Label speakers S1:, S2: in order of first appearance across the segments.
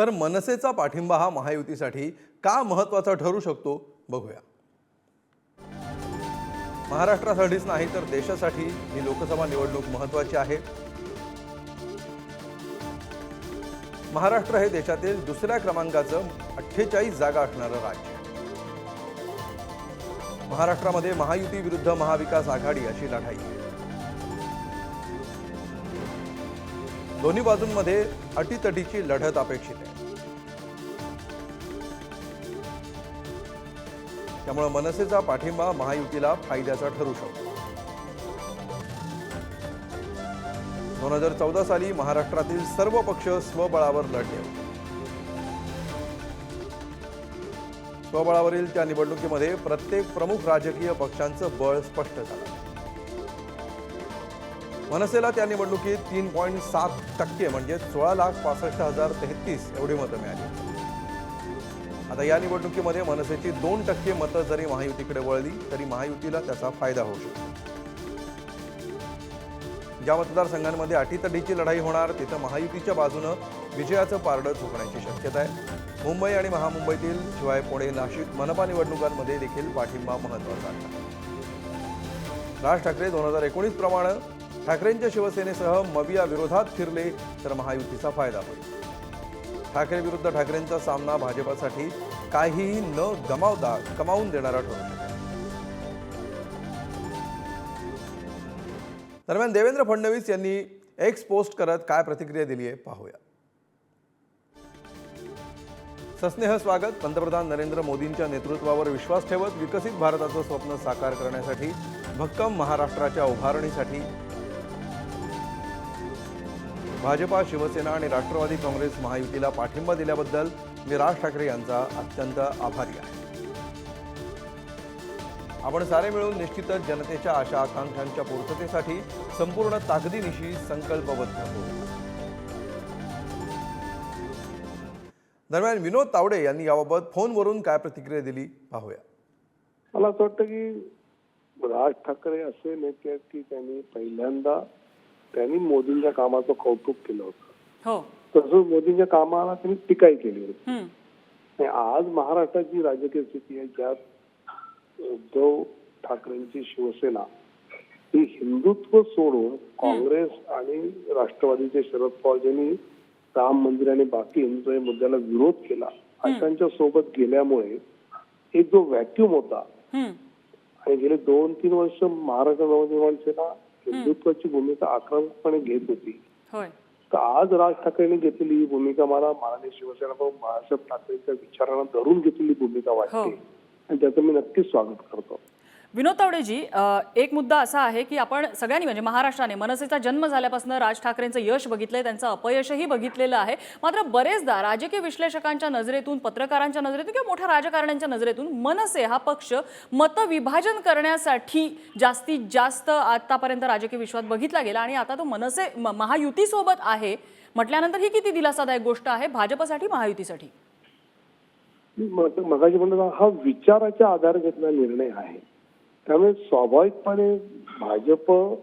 S1: तर मनसेचा पाठिंबा हा महायुतीसाठी का महत्त्वाचा ठरू शकतो बघूया. महाराष्ट्रासाठीच नाही तर देशासाठी ही लोकसभा निवडणूक महत्त्वाची आहे. महाराष्ट्र हे देशातील दुसऱ्या क्रमांकाचं अठ्ठेचाळीस जागा असणारं राज्य महाराष्ट्रामध्ये महायुती विरुद्ध महाविकास आघाडी अशी लढाई. दोन्ही बाजूंमध्ये अटीतटीची लढत अपेक्षित आहे. त्यामुळे मनसेचा पाठिंबा महायुतीला फायद्याचा ठरू शकतो. दोन हजार चौदा साली महाराष्ट्रातील सर्व पक्ष स्वबळावर लढले होते. स्वबळावरील त्या निवडणुकीमध्ये प्रत्येक प्रमुख राजकीय पक्षांचं बळ स्पष्ट झालं. मनसेला त्या निवडणुकीत तीन पॉईंट सात टक्के म्हणजे सोळा लाख पासष्ट हजार तेहतीस एवढी मतं मिळाली. आता या निवडणुकीमध्ये मनसेची दोन टक्के मतं जरी महायुतीकडे वळली तरी महायुतीला त्याचा फायदा होऊ शकतो. ज्या मतदारसंघांमध्ये अटीतटीची लढाई होणार तिथं महायुतीच्या बाजूनं विजयाचं पारडं चुकण्याची शक्यता आहे. मुंबई आणि महामुंबईतील शिवाय पुणे नाशिक मनपा निवडणुकांमध्ये देखील पाठिंबा महत्त्वाचा राज ठाकरे दोन हजार एकोणीस प्रमाणे ठाकरेंच्या शिवसेनेसह मविया विरोधात फिरले तर महायुतीचा फायदा होईल. ठाकरे विरुद्ध ठाकरेंचा सामना भाजपासाठी काहीही न गमावता कमावून देणारा ठरतो दरम्यान देवेंद्र फडणवीस यांनी एक्स पोस्ट करत काय प्रतिक्रिया दिली आहे पाहूया. सस्नेह स्वागत पंतप्रधान नरेंद्र मोदींच्या नेतृत्वावर विश्वास ठेवत विकसित भारताचं स्वप्न साकार करण्यासाठी भक्कम महाराष्ट्राच्या उभारणीसाठी भाजपा शिवसेना आणि राष्ट्रवादी काँग्रेस महायुतीला पाठिंबा दिल्याबद्दल मी राज ठाकरे यांचा अत्यंत आभारी आहे. आपण सारे मिळून निश्चितच जनतेच्या आशा आकांक्षांच्या पूर्ततेसाठी संपूर्ण ताकदीनिशी संकल्पबद्ध होऊ. दरम्यान विनोद तावडे यांनी याबाबत फोनवरून काय प्रतिक्रिया दिली पाहूया.
S2: मला असं वाटतं की राज ठाकरे असे नेते आहेत की त्यांनी पहिल्यांदा त्यांनी मोदींच्या कामाचं कौतुक केलं होतं.
S3: हो.
S2: तसंच मोदींच्या कामाला त्यांनी टीकाही केली होती. आज महाराष्ट्राची राजकीय स्थिती आहे ज्यात उद्धव ठाकरेंची शिवसेना ही हिंदुत्व सोडून काँग्रेस आणि राष्ट्रवादीचे शरद पवार ज्यांनी राम मंदिर आणि बाकी या मुद्द्याला विरोध केला अशांच्या सोबत गेल्यामुळे एक जो व्हॅक्युम होता. आणि गेले दोन तीन वर्ष महाराष्ट्र नवनिर्माण सेना हिंदुत्वाची भूमिका आक्रमकपणे घेत होती. तर आज राज ठाकरेंनी घेतलेली ही भूमिका मला माननीय शिवसेना प्रमुख बाळासाहेब ठाकरेंच्या विचारांना धरून घेतलेली भूमिका वाटते.
S3: हो.
S2: आणि त्याचं मी नक्कीच स्वागत करतो.
S3: विनोद तावडेजी एक मुद्दा असा आहे की आपण सगळ्यांनी म्हणजे महाराष्ट्राने मनसेचा जन्म झाल्यापासून राज ठाकरेंचं यश बघितलंय त्यांचं अपयशही बघितलेलं आहे. मात्र बरेचदा राजकीय विश्लेषकांच्या नजरेतून पत्रकारांच्या नजरेतून किंवा मोठ्या राजकारण्यांच्या नजरेतून मनसे हा पक्ष मतविभाजन करण्यासाठी जास्तीत जास्त आतापर्यंत राजकीय विश्वात बघितला गेला आणि आता तो मनसे महायुतीसोबत आहे. म्हटल्यानंतर ही किती दिलासादायक गोष्ट आहे भाजपसाठी महायुतीसाठी?
S2: मगाशी म्हणलं हा विचाराच्या आधार घेतलेला निर्णय आहे. त्यामुळे स्वाभाविकपणे भाजप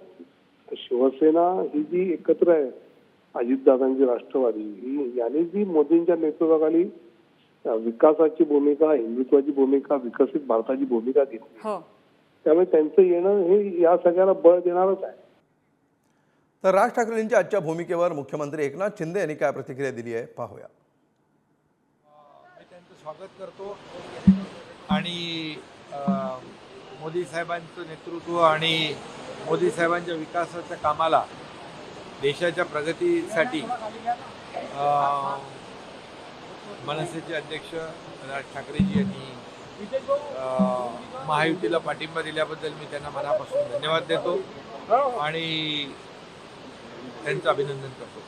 S2: शिवसेना ही जी एकत्र आहे अजितदादांची राष्ट्रवादी ही यांनी जी मोदींच्या नेतृत्वाखाली विकासाची भूमिका हिंदुत्वाची भूमिका विकसित भारताची भूमिका घेतली.
S3: हो.
S2: त्यामुळे त्यांचं येणं हे या सगळ्याला बळ देणारच आहे.
S1: तर राज ठाकरेंच्या आजच्या भूमिकेवर मुख्यमंत्री एकनाथ शिंदे यांनी काय प्रतिक्रिया दिली आहे पाहूया.
S4: मी त्यांचं स्वागत करतो. आणि अ, मोदी साहेबांचं नेतृत्व आणि मोदी साहेबांच्या विकासाच्या कामाला देशाच्या प्रगतीसाठी मनसेचे अध्यक्ष राज ठाकरेजी यांनी महायुतीला पाठिंबा दिल्याबद्दल मी त्यांना मनापासून धन्यवाद देतो आणि त्यांचं अभिनंदन करतो.